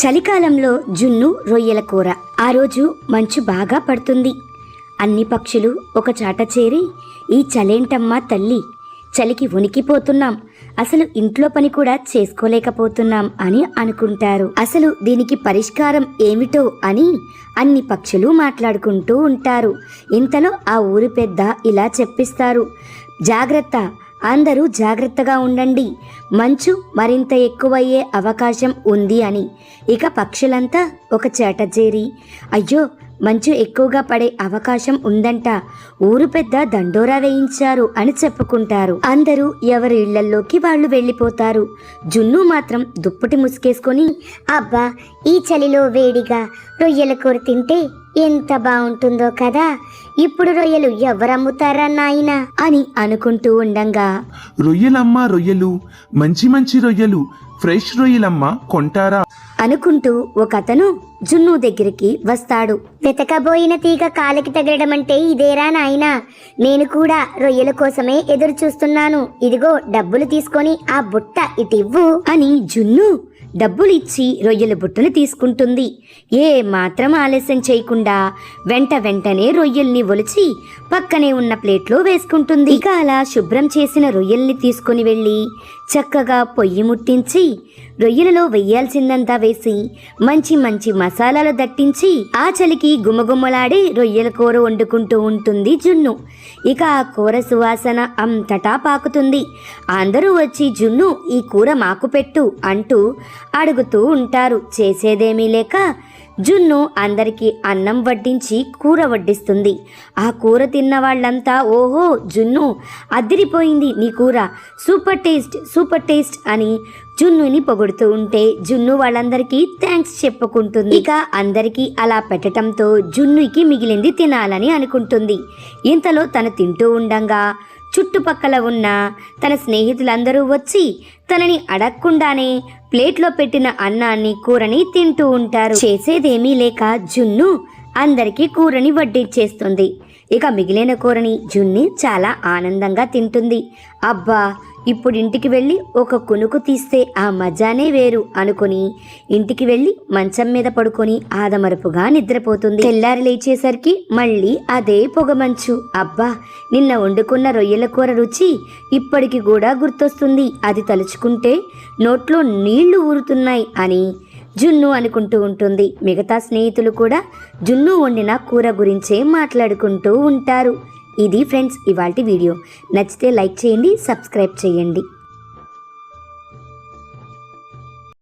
చలికాలంలో జున్ను రొయ్యల కూర. ఆ రోజు మంచు బాగా పడుతుంది. అన్ని పక్షులు ఒక చాట చేరి ఈ చలేంటమ్మా తల్లి చలికి ఉనికిపోతున్నాం అసలు ఇంట్లో పని కూడా చేసుకోలేకపోతున్నాం అని అనుకుంటారు. అసలు దీనికి పరిష్కారం ఏమిటో అని అన్ని పక్షులు మాట్లాడుకుంటూ ఉంటారు. ఇంతలో ఆ ఊరి పెద్ద ఇలా చెప్పిస్తారు జాగ్రత్త అందరూ జాగ్రత్తగా ఉండండి. మంచు మరింత ఎక్కువయ్యే అవకాశం ఉంది అని. ఇక పక్షులంతా ఒక చేట చేరి అయ్యో మంచు ఎక్కువగా పడే అవకాశం ఉందంట. ఊరు పెద్ద దండోరా వేయించారు అని చెప్పుకుంటారు. అందరూ ఎవరి ఇళ్ళల్లోకి వాళ్ళు వెళ్ళిపోతారు. జున్ను మాత్రం దుప్పటి ముసుకేసుకొని అబ్బా ఈ చలిలో వేడిగా రొయ్యల కూర తింటే ఎంత బాగుంటుందో కదా. ఇప్పుడు రొయ్యలు ఎవరమ్ముతారా నాయనా? అని అనుకుంటూ ఉండంగా. రొయ్యలమ్మ రొయ్యలు మంచి మంచి రొయ్యలు ఫ్రెష్ రొయ్యలమ్మ కొంటారా? అనుకుంటూ ఒకతను జున్ను దగ్గరికి వస్తాడు. వెతకబోయిన తీగ కాలికి తగలడం అంటే ఇదేరా నాయనా? నేను కూడా రొయ్యల కోసమే ఎదురు చూస్తున్నాను ఇదిగో డబ్బులు తీసుకొని ఆ బుట్ట ఇటివ్వు అని జున్ను డబ్బులిచ్చి రొయ్యల బుట్టను తీసుకుంటుంది. ఏ మాత్రం ఆలస్యం చేయకుండా వెంట వెంటనే రొయ్యల్ని ఒలిచి పక్కనే ఉన్న ప్లేట్లో వేసుకుంటుంది. ఇక అలా శుభ్రం చేసిన రొయ్యల్ని తీసుకుని వెళ్ళి చక్కగా పొయ్యి ముట్టించి రొయ్యలలో వెయ్యాల్సిందంతా వేసి మంచి మంచి మసాలాలు దట్టించి ఆ చలికి గుమగుమలాడే రొయ్యల కూర వండుకుంటూ ఉంటుంది జున్ను. ఇక ఆ కూర సువాసన అంతటా పాకుతుంది. అందరూ వచ్చి జున్ను ఈ కూర మాకు పెట్టు అంటూ అడుగుతూ ఉంటారు. చేసేదేమీ లేక జున్ను అందరికీ అన్నం వడ్డించి కూర వడ్డిస్తుంది. ఆ కూర తిన్న వాళ్ళంతా ఓహో జున్ను అదిరిపోయింది నీ కూర. సూపర్ టేస్ట్ సూపర్ టేస్ట్ అని జున్నుని పొగుడుతూ ఉంటే జున్ను వాళ్ళందరికీ థ్యాంక్స్ చెప్పుకుంటుంది. ఇక అందరికీ అలా పెట్టడంతో జున్నుకి మిగిలింది తినాలని అనుకుంటుంది. ఇంతలో తను తింటూ ఉండంగా చుట్టుపక్కల ఉన్న తన స్నేహితులందరూ వచ్చి తనని అడగకుండానే ప్లేట్లో పెట్టిన అన్నాన్ని కూరని తింటూ ఉంటారు. చేసేదేమీ లేక జున్ను అందరికీ కూరని వడ్డించేస్తుంది. ఇక మిగిలిన కూరని జున్ని చాలా ఆనందంగా తింటుంది. అబ్బా ఇప్పుడు ఇంటికి వెళ్ళి ఒక కునుకు తీస్తే ఆ మజానే వేరు అనుకుని ఇంటికి వెళ్ళి మంచం మీద పడుకొని ఆదమరపుగా నిద్రపోతుంది. తెల్లారి లేచేసరికి మళ్ళీ అదే పొగమంచు అబ్బా నిన్న వండుకున్న రొయ్యల కూర రుచి ఇప్పటికి కూడా గుర్తొస్తుంది. అది తలుచుకుంటే నోట్లో నీళ్ళు ఊరుతున్నాయి అని జున్ను అనుకుంటూ ఉంటుంది. మిగతా స్నేహితులు కూడా జున్ను వండిన కూర గురించే మాట్లాడుకుంటూ ఉంటారు. ఇది ఫ్రెండ్స్ ఇవాళ వీడియో. నచ్చితే లైక్ చేయండి సబ్స్క్రైబ్ చేయండి.